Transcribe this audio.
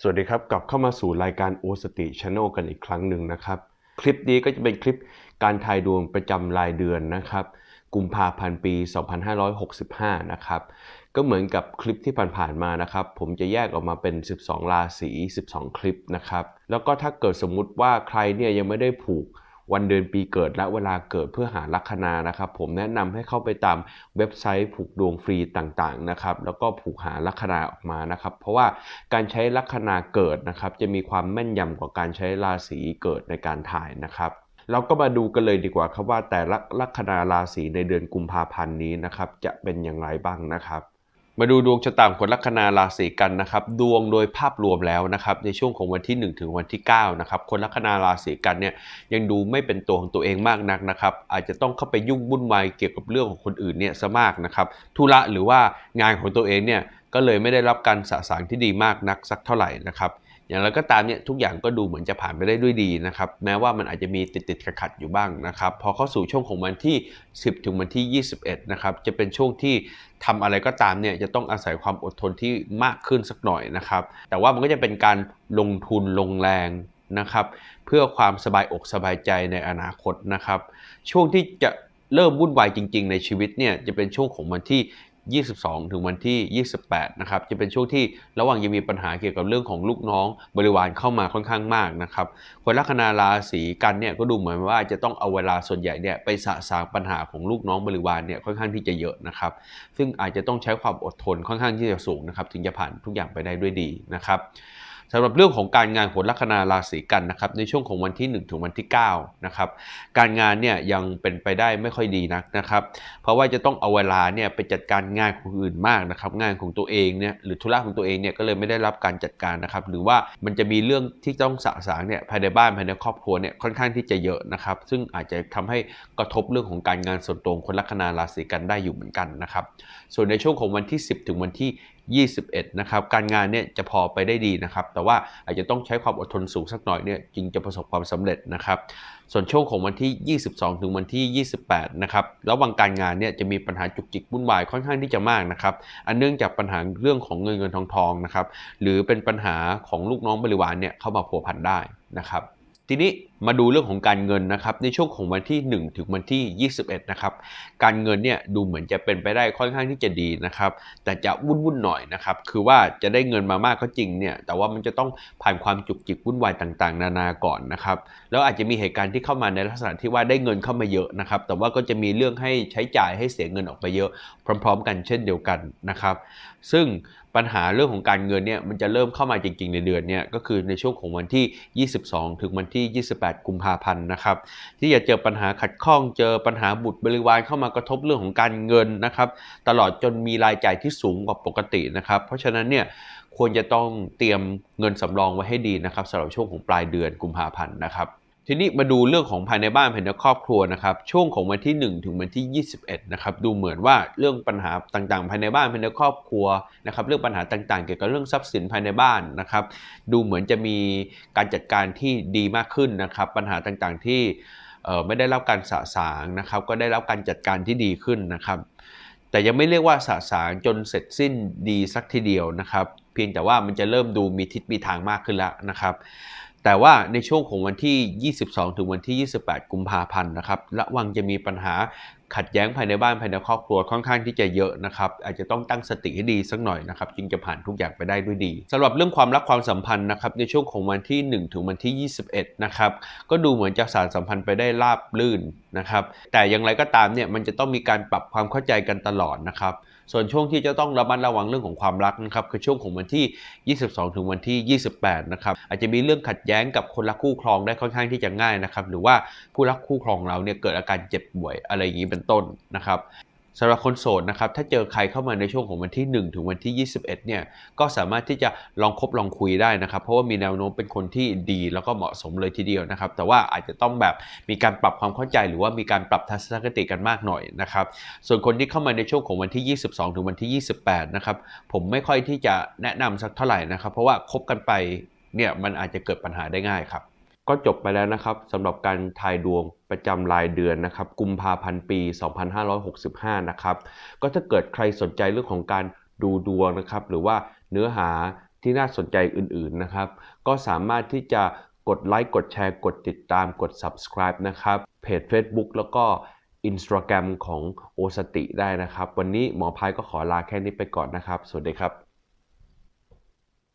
สวัสดีครับ กลับเข้ามาสู่รายการโอสติช n นลกันอีกครั้งหนึ่งนะครับ คลิปนี้ก็จะเป็นคลิปการทายดวงประจำรายเดือนนะครับ กุมภาพันธ์ปี 2565 นะครับ ก็เหมือนกับคลิปที่ผ่านๆมานะครับ ผมจะแยกออกมาเป็น 12 ราศี 12 คลิปนะครับ แล้วก็ถ้าเกิดสมมุติว่าใครเนี่ยยังไม่ได้ผูก วันเดือนปีเกิดและเวลาเกิดเพื่อหาลัคนานะครับ ผมแนะนำให้เข้าไปตามเว็บไซต์ผูกดวงฟรีต่างๆนะครับแล้วก็ผูกหาลัคนาออกมานะครับ เพราะว่าการใช้ลัคนาเกิดนะครับ จะมีความแม่นยำกว่าการใช้ราศีเกิดในการถ่ายนะครับเราก็มาดูกันเลยดีกว่าครับว่าแต่ละลัคนาราศีในเดือนกุมภาพันธ์นี้นะครับ จะเป็นอย่างไรบ้างนะครับ มาดูดวงชะตาของคนลัคนาราศีกันนะครับ ดวงโดยภาพรวมแล้วนะครับ ในช่วงของวันที่ 1 ถึงวันที่9นะครับคนลัคนาราศีกันเนี่ยยังดูไม่เป็นตัวของตัวเองมากนักนะครับ อาจจะต้องเข้าไปยุ่งวุ่นวายเกี่ยวกับเรื่องของคนอื่นเนี่ยซะมากนะครับธุระหรือว่างานของตัวเองเนี่ยก็เลยไม่ได้รับการสะสางที่ดีมากนักสักเท่าไหร่นะครับ อย่างไรก็ตามเนี่ยทุกอย่างก็ดูเหมือนจะผ่านไปได้ด้วยดีนะครับแม้ว่ามันอาจจะมีติดติดขัดขัดๆอยู่บ้างนะครับพอเข้าสู่ช่วงของวันที่ 10 ถึงวันที่ 21 นะครับจะเป็นช่วงที่ทำอะไรก็ตามเนี่ยจะต้องอาศัยความอดทนที่มากขึ้นสักหน่อยนะครับแต่ว่ามันก็จะเป็นการลงทุนลงแรงนะครับเพื่อความสบายอกสบายใจในอนาคตนะครับช่วงที่จะเริ่มวุ่นวายจริง ๆ ในชีวิตเนี่ยจะเป็นช่วงของวันที่ 22 ถึงวันที่ 28 นะครับ จะเป็นช่วงที่ระหว่างยังมีปัญหาเกี่ยวกับเรื่องของลูกน้องบริวารเข้ามาค่อนข้างมากนะครับ คนลัคนาราศีกันเนี่ยก็ดูเหมือนว่าจะต้องเอาเวลาส่วนใหญ่เนี่ยไปสะสางปัญหาของลูกน้องบริวารเนี่ยค่อนข้างที่จะเยอะนะครับ ซึ่งอาจจะต้องใช้ความอดทนค่อนข้างที่จะสูงนะครับ ถึงจะผ่านทุกอย่างไปได้ด้วยดีนะครับ สำหรับเรื่องของการงานของลัคนาราศีกันนะครับในช่วงของวันที่ 1 ถึงวันที่9นะครับการงานเนี่ยยังเป็นไปได้ไม่ค่อยดีนักนะครับ เพราะว่าจะต้องเอาเวลาเนี่ยไปจัดการงานของอื่นมากนะครับงานของตัวเองเนี่ยหรือธุระของตัวเองเนี่ยก็เลยไม่ได้รับการจัดการนะครับหรือว่ามันจะมีเรื่องที่ต้องสะสางเนี่ยภายในบ้านภายในครอบครัวเนี่ยค่อนข้างที่จะเยอะนะครับซึ่งอาจจะทำให้กระทบเรื่องของการงานส่วนตัวของคนลัคนาราศีกันได้อยู่เหมือนกันนะครับส่วนในช่วงของวันที่ 10 ถึงวันที่ 21 นะครับ การงานเนี่ยจะพอไปได้ดีนะครับ แต่ว่าอาจจะต้องใช้ความอดทนสูงสักหน่อยเนี่ยจึงจะประสบความสำเร็จนะครับ ส่วนช่วงของวันที่ 22 ถึงวันที่ 28 นะครับ ระหว่างการงานเนี่ยจะมีปัญหาจุกจิกวุ่นวายค่อนข้างที่จะมากนะครับ อันเนื่องจากปัญหาเรื่องของเงินเงินทองทองนะครับ หรือเป็นปัญหาของลูกน้องบริวารเนี่ยเข้ามาพัวพันได้นะครับ ทีนี้ มาดูเรื่องของการเงินนะครับในช่วงของวันที่ 1 ถึงวันที่ 21 นะครับ การเงินเนี่ยดูเหมือนจะเป็นไปได้ค่อนข้างที่จะดีนะครับ แต่จะวุ่นวุ่นๆหน่อยนะครับ คือว่าจะได้เงินมามากก็จริงเนี่ยแต่ว่ามันจะต้องผ่านความจุกจิกวุ่นวายต่างๆ นานาก่อนนะครับแล้วอาจจะมีเหตุการณ์ที่เข้ามาในลักษณะที่ว่าได้เงินเข้ามาเยอะนะครับ แต่ว่าก็จะมีเรื่องให้ใช้จ่ายให้เสียเงินออกไปเยอะ พร้อม ๆ กันเช่นเดียวกันนะครับ ซึ่งปัญหาเรื่องของการเงินเนี่ยมันจะเริ่มเข้ามาจริง ๆ ในเดือนเนี้ก็คือในช่วงของวันที่ 22 ถึงวันที่ 28กุมภาพันธ์นะครับ ที่จะเจอปัญหาขัดข้องเจอปัญหาบุตรบริวารเข้ามากระทบเรื่องของการเงินนะครับ ตลอดจนมีรายจ่ายที่สูงกว่าปกตินะครับ เพราะฉะนั้นเนี่ยควรจะต้องเตรียมเงินสำรองไว้ให้ดีนะครับสำหรับช่วงของปลายเดือนกุมภาพันธ์นะครับ ทีนี้มาดูเรื่องของภายในบ้านภายในครอบครัวนะครับ ช่วงของวันที่ 1 ถึงวันที่ 21 นะครับ ดูเหมือนว่าเรื่องปัญหาต่างๆ ภายในบ้านภายในครอบครัวนะครับ เรื่องปัญหาต่างๆ เกี่ยวกับเรื่องทรัพย์สินภายในบ้านนะครับ ดูเหมือนจะมีการจัดการที่ดีมากขึ้นนะครับ ปัญหาต่างๆที่เอ่อไม่ได้รับการสะสางนะครับ ก็ได้รับการจัดการที่ดีขึ้นนะครับ แต่ยังไม่เรียกว่าสะสางจนเสร็จสิ้นดีสักทีเดียวนะครับ เพียงแต่ว่ามันจะเริ่มดูมีทิศมีทางมากขึ้นแล้วนะครับ แต่ว่าในช่วงของวันที่ 22 ถึงวันที่ 28 กุมภาพันธ์นะครับระวังจะมีปัญหาขัดแย้งภายในบ้านภายในครอบครัวค่อนข้างที่จะเยอะนะครับ อาจจะต้องตั้งสติให้ดีสักหน่อยนะครับจึงจะผ่านทุกอย่างไปได้ด้วยดีสำหรับเรื่องความรักความสัมพันธ์นะครับในช่วงของวันที่ 1 ถึงวันที่ 21 นะครับก็ดูเหมือนจะสารสัมพันธ์ไปได้ราบลื่นนะครับ แต่อย่างไรก็ตามเนี่ยมันจะต้องมีการปรับความเข้าใจกันตลอดนะครับ ส่วนช่วงที่จะต้องระมัดระวังเรื่องของความรักนะครับคือช่วงของวันที่ 22 ถึงวันที่ 28 นะครับอาจจะมีเรื่องขัดแย้งกับคนรักคู่ครองได้ค่อนข้างที่จะง่ายนะครับหรือว่าผู้รักคู่ครองเราเนี่ยเกิดอาการเจ็บป่วยอะไรอย่างนี้เป็นต้นนะครับ สำหรับคนโสดนะครับถ้าเจอใครเข้ามาในช่วงของวันที่ 1 ถึงวันที่ 21เนี่ยก็สามารถที่จะลองคบลองคุยได้นะครับ เพราะว่ามีแนวโน้มเป็นคนที่ดีแล้วก็เหมาะสมเลยทีเดียวนะครับ แต่ว่าอาจจะต้องแบบมีการปรับความเข้าใจหรือว่ามีการปรับทัศนคติกันมากหน่อยนะครับ ส่วนคนที่เข้ามาในช่วงของวันที่ 22 ถึงวันที่ 28 นะครับผมไม่ค่อยที่จะแนะนำสักเท่าไหร่นะครับ เพราะว่าคบกันไปเนี่ยมันอาจจะเกิดปัญหาได้ง่ายครับ ก็จบไปแล้วนะครับสำหรับการทายดวงประจำรายเดือนนะครับกุมภาพันธ์ปี 2565 นะครับก็ถ้าเกิดใครสนใจเรื่องของการดูดวงนะครับหรือว่าเนื้อหาที่น่าสนใจอื่นๆนะครับ ก็สามารถที่จะกดไลค์กดแชร์กดติดตามกด subscribe นะครับเพจ Facebook แล้วก็ Instagram ของโอสติได้นะครับ วันนี้หมอพายก็ขอลาแค่นี้ไปก่อนนะครับ สวัสดีครับ